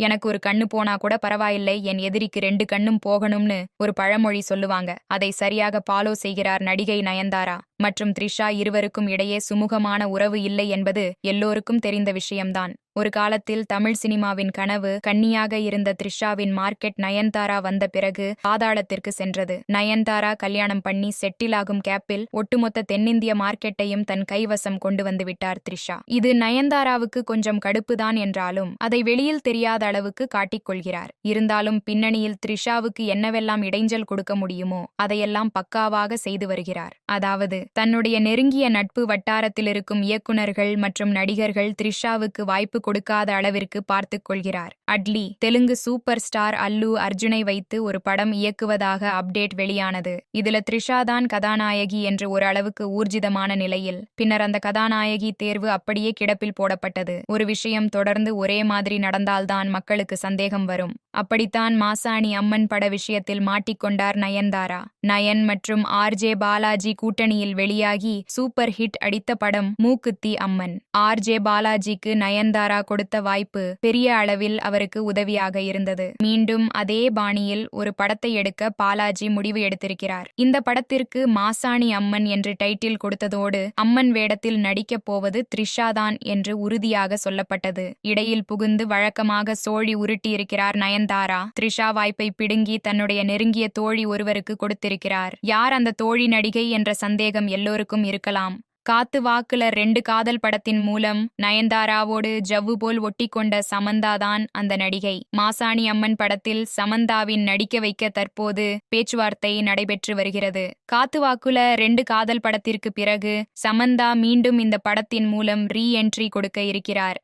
எனக்கு ஒரு கண்ணு போனா கூட பரவாயில்லை என் எதிரிக்கு ரெண்டு கண்ணும் போகணும்னு ஒரு பழமொழி சொல்லுவாங்க. அதை சரியாக ஃபாலோ செய்கிறார் நடிகை நயன்தாரா. மற்றும் த்ரிஷா இருவருக்கும் இடையே சுமூகமான உறவு இல்லை என்பது எல்லோருக்கும் தெரிந்த விஷயம்தான். ஒரு காலத்தில் தமிழ் சினிமாவின் கனவு கன்னியாக இருந்த த்ரிஷாவின் மார்க்கெட் நயன்தாரா வந்த பிறகு பாதாளத்திற்கு சென்றது. நயன்தாரா கல்யாணம் பண்ணி செட்டில் ஆகும் கேப்பில் ஒட்டுமொத்த தென்னிந்திய மார்க்கெட்டையும் தன் கைவசம் கொண்டு வந்து விட்டார் த்ரிஷா. இது நயன்தாராவுக்கு கொஞ்சம் கடுப்புதான் என்றாலும் அதை வெளியில் தெரியாத அளவுக்கு காட்டிக்கொள்கிறார் இருந்தாலும் பின்னணியில் த்ரிஷாவுக்கு என்னவெல்லாம் இடைஞ்சல் கொடுக்க முடியுமோ அதையெல்லாம் பக்காவாக செய்து வருகிறார். அதாவது தன்னுடைய நெருங்கிய நட்பு வட்டாரத்தில் இருக்கும் இயக்குனர்கள் மற்றும் நடிகர்கள் த்ரிஷாவுக்கு வாய்ப்பு கொடுக்காத அளவிற்கு பார்த்துக் கொள்கிறார். அட்லி தெலுங்கு சூப்பர் ஸ்டார் அல்லு அர்ஜுனை வைத்து ஒரு படம் இயக்குவதாக அப்டேட் வெளியானது. இதுல த்ரிஷா தான் கதாநாயகி என்று ஒரு அளவுக்கு ஊர்ஜிதமான நிலையில் பின்னர் அந்த கதாநாயகி தேர்வு அப்படியே கிடப்பில் போடப்பட்டது. ஒரு விஷயம் தொடர்ந்து ஒரே மாதிரி நடந்தால்தான் மக்களுக்கு சந்தேகம் வரும். அப்படித்தான் மாசாணி அம்மன் பட விஷயத்தில் மாட்டிக்கொண்டார் நயன்தாரா. நயன் மற்றும் ஆர்ஜே பாலாஜி கூட்டணியில் வெளியாகி சூப்பர் ஹிட் அடித்த படம் மூக்குத்தி அம்மன். ஆர்ஜே பாலாஜிக்கு நயன்தாரா கொடுத்த வாய்ப்பு பெரிய அளவில் அவருக்கு உதவியாக இருந்தது. மீண்டும் அதே பாணியில் ஒரு படத்தை எடுக்க பாலாஜி முடிவு எடுத்திருக்கிறார். இந்த படத்திற்கு மாசாணி அம்மன் என்று டைட்டில் கொடுத்ததோடு அம்மன் வேடத்தில் நடிக்கப் போவது த்ரிஷாதான் என்று உறுதியாக சொல்லப்பட்டது. இடையில் புகுந்து வழக்கமாக சோழி உருட்டியிருக்கிறார் நயன்தாரா. த்ரிஷா வாய்ப்பை பிடுங்கி தன்னுடைய நெருங்கிய தோழி ஒருவருக்கு கொடுத்திருக்கிறார். யார் அந்த தோழி நடிகை என்ற சந்தேகம் எல்லோருக்கும் இருக்கலாம். காத்து வாக்குல ரெண்டு காதல் படத்தின் மூலம் நயன்தாராவோடு ஜவ்வு போல் ஒட்டிக்கொண்ட சமந்தா தான் அந்த நடிகை. மாசாணி அம்மன் படத்தில் சமந்தாவின் நடிக்க வைக்க தற்போது பேச்சுவார்த்தை நடைபெற்று வருகிறது. காத்து வாக்குல ரெண்டு காதல் படத்திற்கு பிறகு சமந்தா மீண்டும் இந்த படத்தின் மூலம் ரீ என்ட்ரி கொடுக்க இருக்கிறார்.